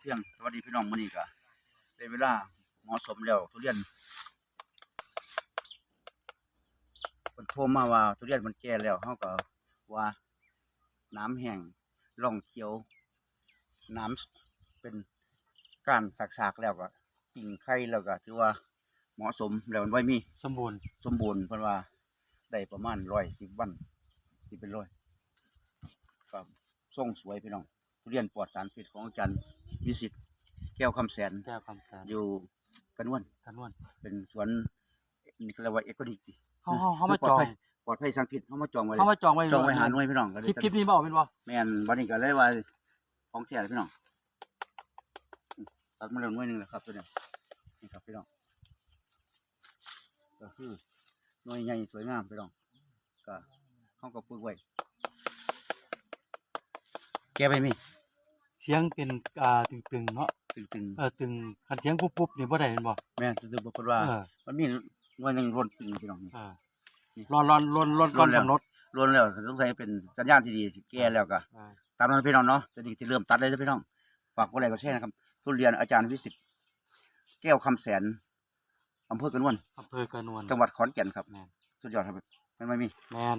เพียงสวัสดีพี่น้องมื้อนี้ก็ได้เวลาเหมาะสมแล้วทุเรียนเพิ่นโทรมาว่าทุเรียนมันแก่แล้วเฮาก็ว่าน้ำแห้งร่องเขียว น้ำเป็นก้านสากๆแล้วก็กิ่งไข่แล้วก็ถือว่าเหมาะสมแล้วมันไว้มีสมบูรณ์สมบูรณ์เพิ่นว่าได้ประมาณร้อยสิบวันสิเป็นร้อยครับส่งสวยพี่น้อง ทุเรียนปลอดสารพิษของอาจารย์วิสิตแก้วคำแสน แก้วคำแสนอยู่กระนวนกันนวลเป็นสวนนี่เขาเรียกว่าเอโกดิกเฮาเฮาเฮามาปลอจดองภัยปลอดภัยสารพิษเฮามาจองไว้เฮามาจองไว้จองไว้หาหน่วยพี่น้องก็คลิปได้คลิปนี้บ่เอาเป็นบ่แม่นวันนี้ก็เลยว่าของแท้เลยพี่น้องอืมตัดมาแล้วหน่วยหนึงแล้วครับตัวเนี้ยนี่ครับพี่น้องก็คือหน่วยใหญ่สวยงามพี่น้องก็เฮาก็ปลูกไว้ แกไปมีเสียงเป็นอ่าตึงๆเนาะตึงเออตึงคันเสียงปุ๊บๆนี่บ่ได้เป็นบ่ๆแม่นตึงๆบอกว่า เออมันมีหน่วยหนึงร่นตึงพี่น้องนี่ เออร้อนร้อนร้อนร้อนก่อนร้อนแล้ว กำหนดร่นแล้วสงสัยเป็นสัญญาณที่ดีสิแก่แล้วก็อ่าตามนั้นพี่น้องเนาะจะดีจะเริ่มตัดเลยนะพี่น้องฝากกดไลค์กดแชร์นะครับทุเรียนอาจารย์วิสิตแก้วคำแสนอำเภอกระนวนอำเภอกระนวลจังหวัดขอนแก่นครับ แม่นสุดยอดครับมันไม่มี แม่น